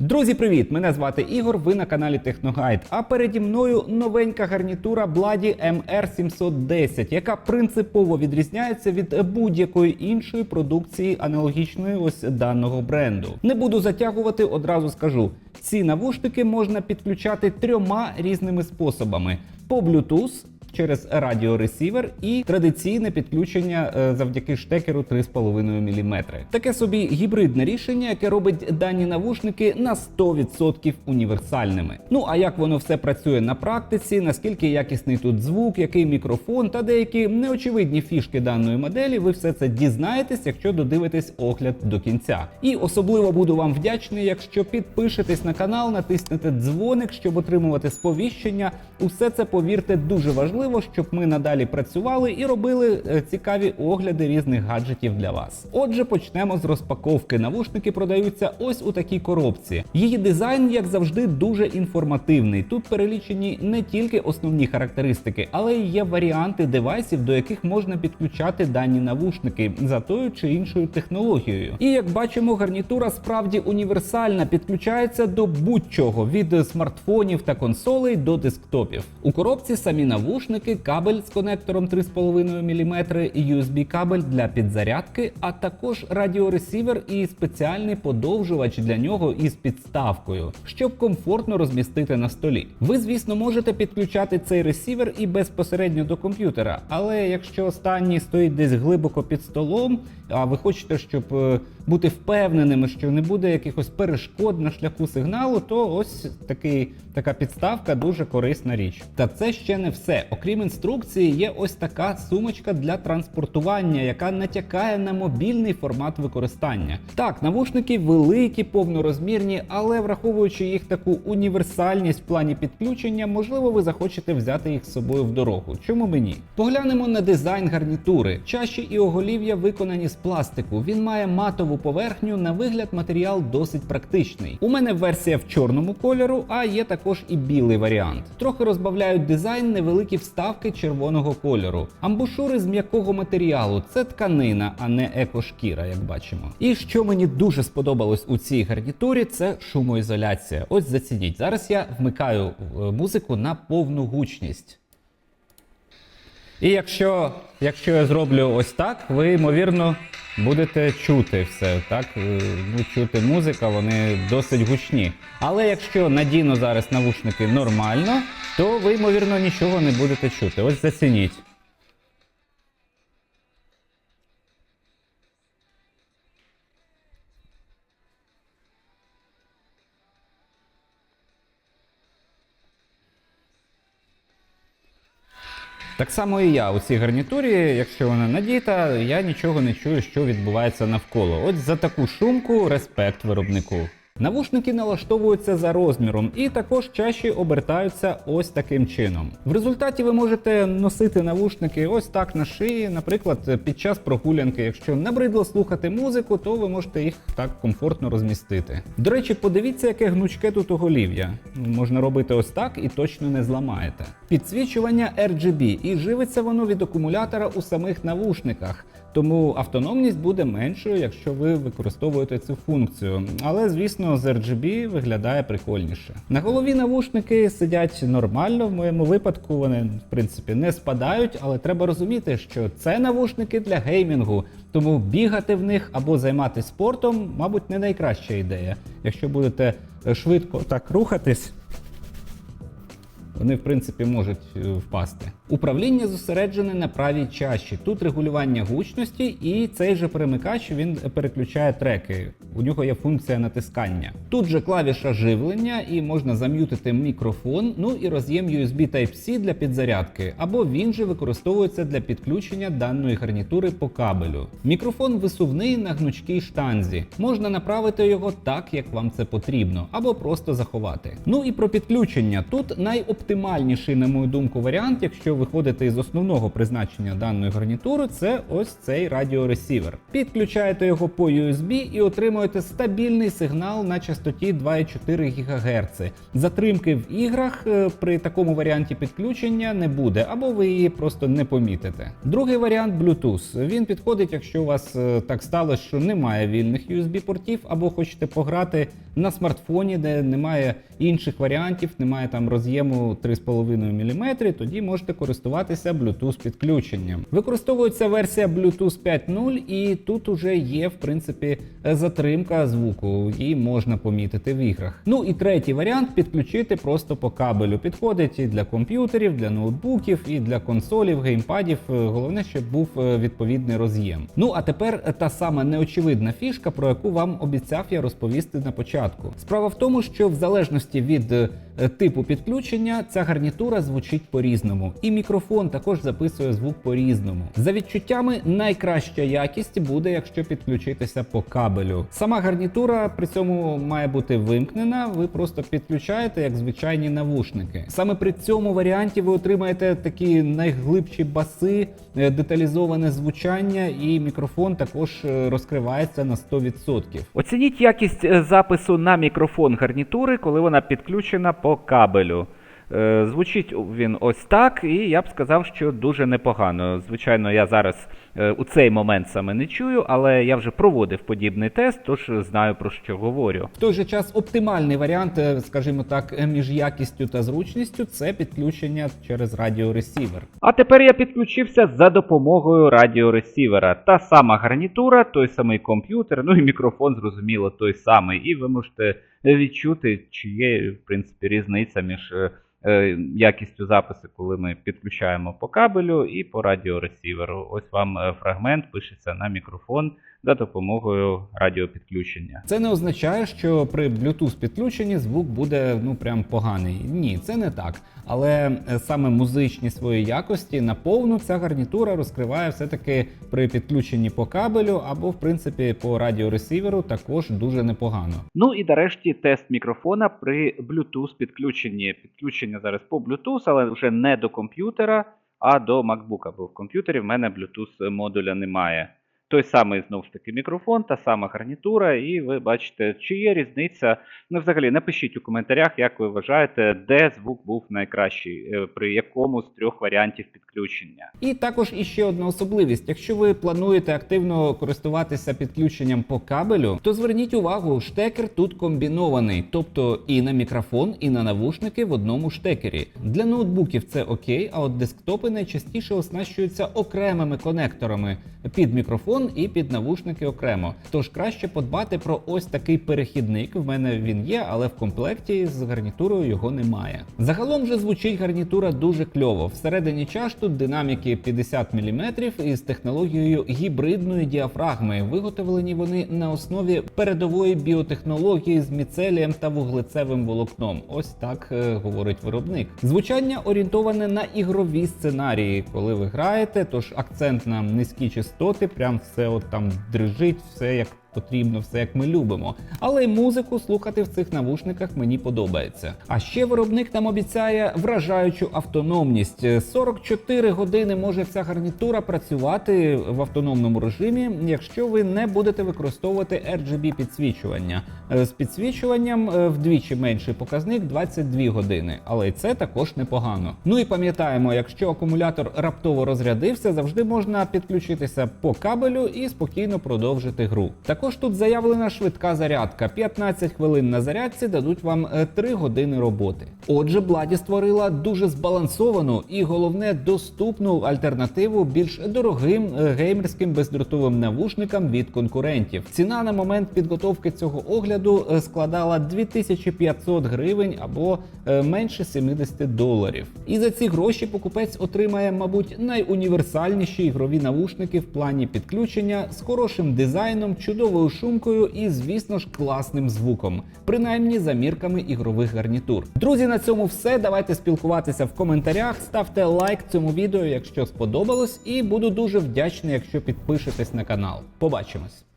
Друзі, привіт! Мене звати Ігор. Ви на каналі Техногайд. А переді мною новенька гарнітура Бладі MR710, яка принципово відрізняється від будь-якої іншої продукції аналогічної ось даного бренду. Не буду затягувати, одразу скажу: ці навушники можна підключати трьома різними способами: по Bluetooth, через радіоресівер і традиційне підключення е, завдяки штекеру 3,5 мм. Таке собі гібридне рішення, яке робить дані навушники на 100% універсальними. Ну а як воно все працює на практиці, наскільки якісний тут звук, який мікрофон та деякі неочевидні фішки даної моделі, ви все це дізнаєтесь, якщо додивитесь огляд до кінця. І особливо буду вам вдячний, якщо підпишетесь на канал, натиснете дзвоник, щоб отримувати сповіщення. Усе це повірте дуже важливо, щоб ми надалі працювали і робили е, цікаві огляди різних гаджетів для вас. Отже, почнемо з розпаковки. Навушники продаються ось у такій коробці. Її дизайн, як завжди, дуже інформативний. Тут перелічені не тільки основні характеристики, але й є варіанти девайсів, до яких можна підключати дані навушники за тою чи іншою технологією. І як бачимо, гарнітура справді універсальна, підключається до будь-чого від смартфонів та консолей до десктопів. У коробці самі навушники, кабель з конектором 3,5 мм, USB кабель для підзарядки, а також радіоресівер і спеціальний подовжувач для нього із підставкою, щоб комфортно розмістити на столі. Ви, звісно, можете підключати цей ресівер і безпосередньо до комп'ютера, але якщо останній стоїть десь глибоко під столом, а ви хочете, щоб е, бути впевненими, що не буде якихось перешкод на шляху сигналу, то ось такий, така підставка дуже корисна річ. Та це ще не все. Окрім інструкції, є ось така сумочка для транспортування, яка натякає на мобільний формат використання. Так, навушники великі, повнорозмірні, але враховуючи їх таку універсальність в плані підключення, можливо, ви захочете взяти їх з собою в дорогу. Чому б ні? Поглянемо на дизайн гарнітури. Чаші і оголів'я виконані з пластику. Він має матову поверхню. На вигляд матеріал досить практичний. У мене версія в чорному кольору, а є також і білий варіант. Трохи розбавляють дизайн невеликі вставки червоного кольору. Амбушури з м'якого матеріалу це тканина, а не екошкіра, як бачимо. І що мені дуже сподобалось у цій гарнітурі, це шумоізоляція. Ось зацініть. Зараз я вмикаю е, музику на повну гучність. І якщо, якщо я зроблю ось так, ви ймовірно будете чути все. Так, Е, ну, чути музика, вони досить гучні. Але якщо надіну зараз навушники нормально, то ви ймовірно нічого не будете чути. Ось зацініть. Так само і я у цій гарнітурі, якщо вона надіта, я нічого не чую, що відбувається навколо. От за таку шумку респект виробнику. Навушники налаштовуються за розміром і також чаще обертаються ось таким чином. В результаті ви можете носити навушники ось так на шиї, наприклад, під час прогулянки. Якщо набридло слухати музику, то ви можете їх так комфортно розмістити. До речі, подивіться, яке гнучке тут оголів'я. Можна робити ось так і точно не зламаєте. Підсвічування RGB і живиться воно від акумулятора у самих навушниках. Тому автономність буде меншою, якщо ви використовуєте цю функцію. Але, звісно, з RGB виглядає прикольніше. На голові навушники сидять нормально. В моєму випадку вони, в принципі, не спадають, але треба розуміти, що це навушники для геймінгу. Тому бігати в них або займатися спортом, мабуть, не найкраща ідея. Якщо будете е, швидко так рухатись. Вони, в принципі, можуть е, впасти. Управління зосереджене на правій чаші. Тут регулювання гучності, і цей же перемикач він переключає треки. У нього є функція натискання. Тут же клавіша живлення, і можна зам'ютити мікрофон, ну і роз'єм USB Type-C для підзарядки, або він же використовується для підключення даної гарнітури по кабелю. Мікрофон висувний на гнучкій штанзі. Можна направити його так, як вам це потрібно, або просто заховати. Ну і про підключення. Тут найоптимальніший, на мою думку, варіант, якщо виходити із основного призначення даної гарнітури, це ось цей радіоресівер. Підключаєте його по USB і отримуєте стабільний сигнал на частоті 2,4 ГГц. Затримки в іграх е, при такому варіанті підключення не буде, або ви її просто не помітите. Другий варіант Bluetooth. Він підходить, якщо у вас е, так сталося, що немає вільних USB-портів, або хочете пограти на смартфоні, де немає інших варіантів, немає там роз'єму 3,5 мм, тоді можете користуватися Bluetooth підключенням. Використовується версія Bluetooth 5.0, і тут уже є в принципі затримка звуку, її можна помітити в іграх. Ну і третій варіант підключити просто по кабелю. Підходить і для комп'ютерів, для ноутбуків, і для консолів, геймпадів. Головне, щоб був е, відповідний роз'єм. Ну а тепер та сама неочевидна фішка, про яку вам обіцяв я розповісти на початку. Справа в тому, що в залежності від е, типу підключення ця гарнітура звучить по-різному, і мікрофон також записує звук по-різному. За відчуттями, найкраща якість буде, якщо підключитися по кабелю. Сама гарнітура при цьому має бути вимкнена. Ви просто підключаєте як звичайні навушники. Саме при цьому варіанті ви отримаєте такі найглибші баси, е, деталізоване звучання, і мікрофон також е, розкривається на 100%. Оцініть якість е, запису на мікрофон гарнітури, коли вона підключена по кабелю. Е, Звучить він ось так, і я б сказав, що дуже непогано. Звичайно, я зараз у цей момент саме не чую, але я вже проводив подібний тест, тож знаю про що говорю. В той же час оптимальний варіант, е, скажімо так, е, між якістю та зручністю це підключення через радіоресівер. А тепер я підключився за допомогою радіоресівера. Та сама гарнітура, той самий комп'ютер, ну і мікрофон, зрозуміло, той самий. І ви можете відчути, чи є, в принципі, різниця між е, е, якістю запису, коли ми підключаємо по кабелю і по радіоресіверу. Ось вам е, фрагмент пишеться на мікрофон за допомогою радіопідключення. Це не означає, що при Bluetooth підключенні звук буде ну прям поганий. Ні, це не так. Але е, саме музичні свої якості наповну ця гарнітура розкриває все-таки при підключенні по кабелю або, в принципі, по радіоресіверу також дуже непогано. Ну і нарешті тест мікрофона при Bluetooth підключенні. Підключення зараз по Bluetooth, але вже не до комп'ютера, а до MacBook, бо в комп'ютері в мене Bluetooth модуля немає. Той самий знову ж таки мікрофон, та сама гарнітура, і ви бачите, чи є різниця. Ну, взагалі, напишіть у коментарях, як ви вважаєте, де звук був найкращий, е, при якому з трьох варіантів підключення. І також іще одна особливість: якщо ви плануєте активно користуватися підключенням по кабелю, то зверніть увагу, штекер тут комбінований, тобто і на мікрофон, і на навушники в одному штекері. Для ноутбуків це окей, а от десктопи найчастіше оснащуються окремими конекторами під мікрофон і під навушники окремо. Тож краще подбати про ось такий перехідник. В мене він є, але в комплекті з гарнітурою його немає. Загалом же звучить гарнітура дуже кльово. Всередині чаш тут динаміки 50 мм із технологією гібридної діафрагми. Виготовлені вони на основі передової біотехнології з міцелієм та вуглецевим волокном. Ось так е, говорить виробник. Звучання орієнтоване на ігрові сценарії, коли ви граєте, тож акцент на низькі частоти, прям все от там дрижить, все як потрібно, все як ми любимо. Але й музику слухати в цих навушниках мені подобається. А ще виробник нам обіцяє вражаючу автономність. 44 години може ця гарнітура працювати в автономному режимі, якщо ви не будете використовувати RGB підсвічування. Е, З підсвічуванням е, вдвічі менший показник 22 години, але й це також непогано. Ну і пам'ятаємо, якщо акумулятор раптово розрядився, завжди можна підключитися по кабелю і спокійно продовжити гру. Також тут заявлена швидка зарядка. 15 хвилин на зарядці дадуть вам е, 3 години роботи. Отже, Бладі створила дуже збалансовану і головне доступну альтернативу більш дорогим е, геймерським бездротовим навушникам від конкурентів. Ціна на момент підготовки цього огляду е, складала 2500 гривень або е, менше 70 доларів. І за ці гроші покупець отримає, мабуть, найуніверсальніші ігрові навушники в плані підключення з хорошим дизайном, чудовою шумкою і, звісно ж, класним звуком, принаймні за мірками ігрових гарнітур. Друзі, на цьому все. Давайте спілкуватися в коментарях. Ставте лайк цьому відео, якщо сподобалось, і буду дуже вдячний, якщо підпишетесь на канал. Побачимось.